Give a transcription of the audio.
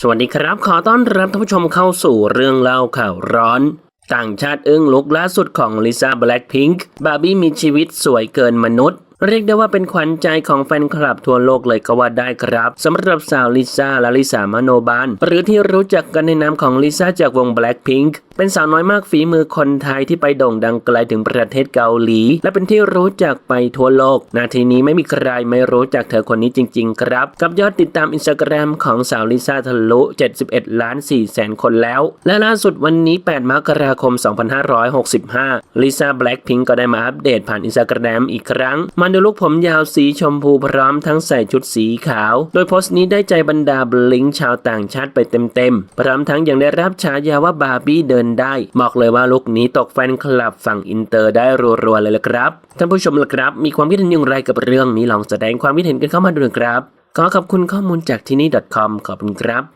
สวัสดีครับ ขอต้อนรับท่านผู้ชมเข้าสู่เรื่องเล่าข่าวร้อน ต่างชาติอึ้งลุกล่าสุดของลิซ่าแบล็กพิงค์บาร์บี้มีชีวิตสวยเกินมนุษย์ เรียกได้ว่าเป็นขวัญใจของแฟนคลับทั่วโลกเลยก็ว่าได้ครับสำหรับสาวลิซ่าและลิซ่ามโนบานหรือที่รู้จักกันในนามของลิซ่าจากวง Blackpink เป็นสาวน้อยมากฝีมือคนไทยที่ไปโด่งดังไกลถึงประเทศเกาหลี และเป็นที่รู้จักไปทั่วโลก นาทีนี้ไม่มีใครไม่รู้จักเธอคนนี้จริง ๆ ครับ กับยอดติดตามอินสตาแกรมของสาวลิซ่าทะลุ 71 ล้าน4แสนคนแล้ว และล่าสุดวันนี้ 8 มกราคม 2565 ลิซ่า Blackpink ก็ได้มาอัปเดตผ่านอินสตาแกรมอีกครั้งมาดูลูกผมยาวสีชมพูพร้อมทั้งใส่ชุดสีขาว โดยโพสต์นี้ได้ใจบรรดาบลิงชาวต่างชาติไปเต็มๆ พร้อมทั้งยังได้รับฉายาว่าบาร์บี้เดินได้ บอกเลยว่าลุคนี้ตกแฟนคลับฝั่งอินเตอร์ได้รัวๆเลยละครับ ท่านผู้ชมละครับ มีความคิดเห็นอย่างไรกับเรื่องนี้ลองแสดงความคิดเห็นกันเข้ามาดูนะครับ ขอขอบคุณข้อมูลจากที่นี่ .com ขอบคุณครับ